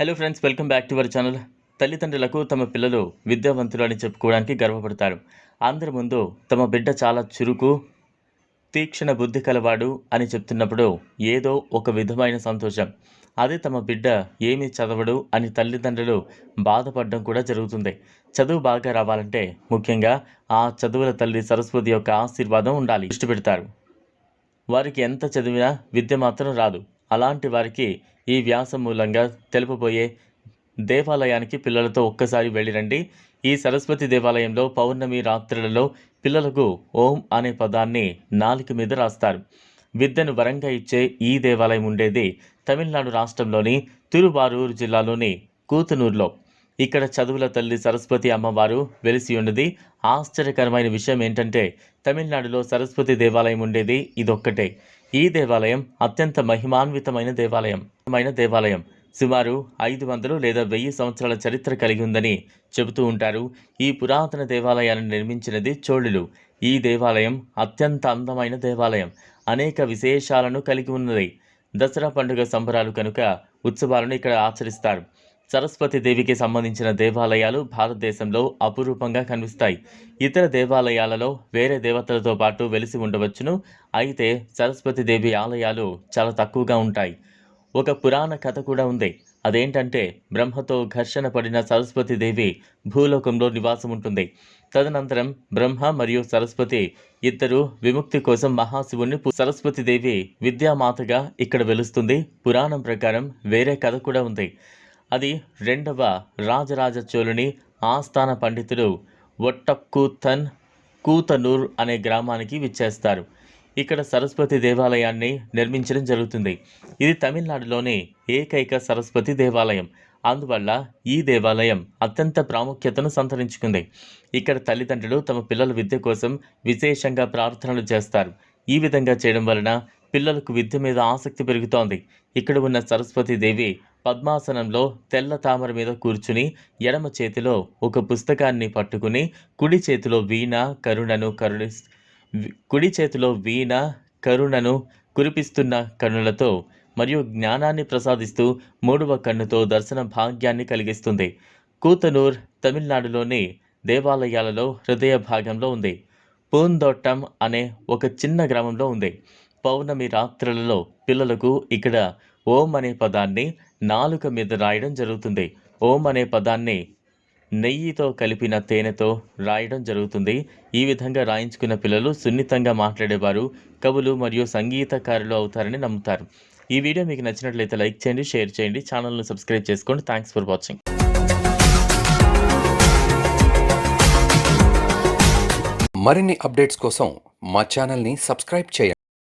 Hello friends welcome back to our channel తల్లిదండ్రులకు తమ పిల్లలు విద్యావంతులు అని చెప్పుకోవడానికి గర్వపడతారు. అందరి ముందు తమ బిడ్డ చాలా చురుకు తీక్షణ బుద్ధి కలవాడు అని చెప్తున్నప్పుడు ఏదో ఒక విధమైన సంతోషం. అదే తమ బిడ్డ ఏమీ చదవడు అని తల్లిదండ్రులు బాధపడడం కూడా జరుగుతుంది. చదువు బాగా రావాలంటే ముఖ్యంగా ఆ చదువుల తల్లి సరస్వతి యొక్క ఆశీర్వాదం ఉండాలి. ఇష్టపెడతారు. వారికి ఎంత చదివినా విద్య మాత్రం రాదు. అలాంటి వారికి ఈ వ్యాసం మూలంగా తెలుపబోయే దేవాలయానికి పిల్లలతో ఒక్కసారి వెళ్ళిరండి. ఈ సరస్వతి దేవాలయంలో పౌర్ణమి రాత్రులలో పిల్లలకు ఓం అనే పదాన్ని నాలుక మీద రాస్తారు. విద్యను వరంగా ఇచ్చే ఈ దేవాలయం ఉండేది తమిళనాడు రాష్ట్రంలోని తిరువారూరు జిల్లాలోని కూతునూరులో. ఇక్కడ చదువుల తల్లి సరస్వతి అమ్మవారు వెలిసి ఉన్నది. ఆశ్చర్యకరమైన విషయం ఏంటంటే తమిళనాడులో సరస్వతి దేవాలయం ఉండేది ఇదొక్కటే. ఈ దేవాలయం అత్యంత మహిమాన్వితమైన దేవాలయం. మైన దేవాలయం. సుమారు ఐదు వందలు లేదా వెయ్యి సంవత్సరాల చరిత్ర కలిగి ఉందని చెబుతూ ఉంటారు. ఈ పురాతన దేవాలయాన్ని నిర్మించినది చోళులు. ఈ దేవాలయం అత్యంత అందమైన దేవాలయం. అనేక విశేషాలను కలిగి ఉన్నది. దసరా పండుగ సంబరాలు కనుక ఉత్సవాలను ఇక్కడ ఆచరిస్తారు. సరస్వతి దేవికి సంబంధించిన దేవాలయాలు భారతదేశంలో అపురూపంగా కనిపిస్తాయి. ఇతర దేవాలయాలలో వేరే దేవతలతో పాటు వెలిసి ఉండవచ్చును. అయితే సరస్వతి దేవి ఆలయాలు చాలా తక్కువగా ఉంటాయి. ఒక పురాణ కథ కూడా ఉంది. అదేంటంటే బ్రహ్మతో ఘర్షణ పడిన సరస్వతి దేవి భూలోకంలో నివాసం ఉంటుంది. తదనంతరం బ్రహ్మ మరియు సరస్వతి ఇద్దరు విముక్తి కోసం మహాశివుణ్ణి సరస్వతి దేవి విద్యామాతగా ఇక్కడ వెలుస్తుంది. పురాణం ప్రకారం వేరే కథ కూడా ఉంది. అది రెండవ రాజరాజ చోళుని ఆస్థాన పండితుడు ఒట్టకూతన్ కూతనూర్ అనే గ్రామానికి విచ్చేస్తారు. ఇక్కడ సరస్వతి దేవాలయాన్ని నిర్మించడం జరుగుతుంది. ఇది తమిళనాడులోని ఏకైక సరస్వతి దేవాలయం. అందువల్ల ఈ దేవాలయం అత్యంత ప్రాముఖ్యతను సంతరించుకుంది. ఇక్కడ తల్లిదండ్రులు తమ పిల్లల విద్య కోసం విశేషంగా ప్రార్థనలు చేస్తారు. ఈ విధంగా చేయడం వలన పిల్లలకు విద్య మీద ఆసక్తి పెరుగుతోంది. ఇక్కడ ఉన్న సరస్వతి దేవి పద్మాసనంలో తెల్ల తామర మీద కూర్చుని ఎడమ చేతిలో ఒక పుస్తకాన్ని పట్టుకుని కుడి చేతిలో వీణ కరుణను కరుణి కుడి చేతిలో వీణ కరుణను కురిపిస్తున్న కన్నులతో మరియు జ్ఞానాన్ని ప్రసాదిస్తూ మూడవ కన్నుతో దర్శన భాగ్యాన్ని కలిగిస్తుంది. కూతనూర్ తమిళనాడులోని దేవాలయాలలో హృదయ భాగంలో ఉంది. పూందొట్టం అనే ఒక చిన్న గ్రామంలో ఉంది. పౌర్ణమి రాత్రులలో పిల్లలకు ఇక్కడ ఓం అనే పదాన్ని నాలుక మీద రాయడం జరుగుతుంది. ఓం అనే పదాన్ని నెయ్యితో కలిపిన తేనెతో రాయడం జరుగుతుంది. ఈ విధంగా రాయించుకున్న పిల్లలు సున్నితంగా మాట్లాడేవారు కవులు మరియు సంగీతకారులు అవుతారని నమ్ముతారు. ఈ వీడియో మీకు నచ్చినట్లయితే లైక్ చేయండి షేర్ చేయండి ఛానల్ను సబ్స్క్రైబ్ చేసుకోండి. థ్యాంక్స్ ఫర్ వాచింగ్ మరిన్ని అప్డేట్స్ కోసం మా ఛానల్ని సబ్స్క్రైబ్ చేయండి.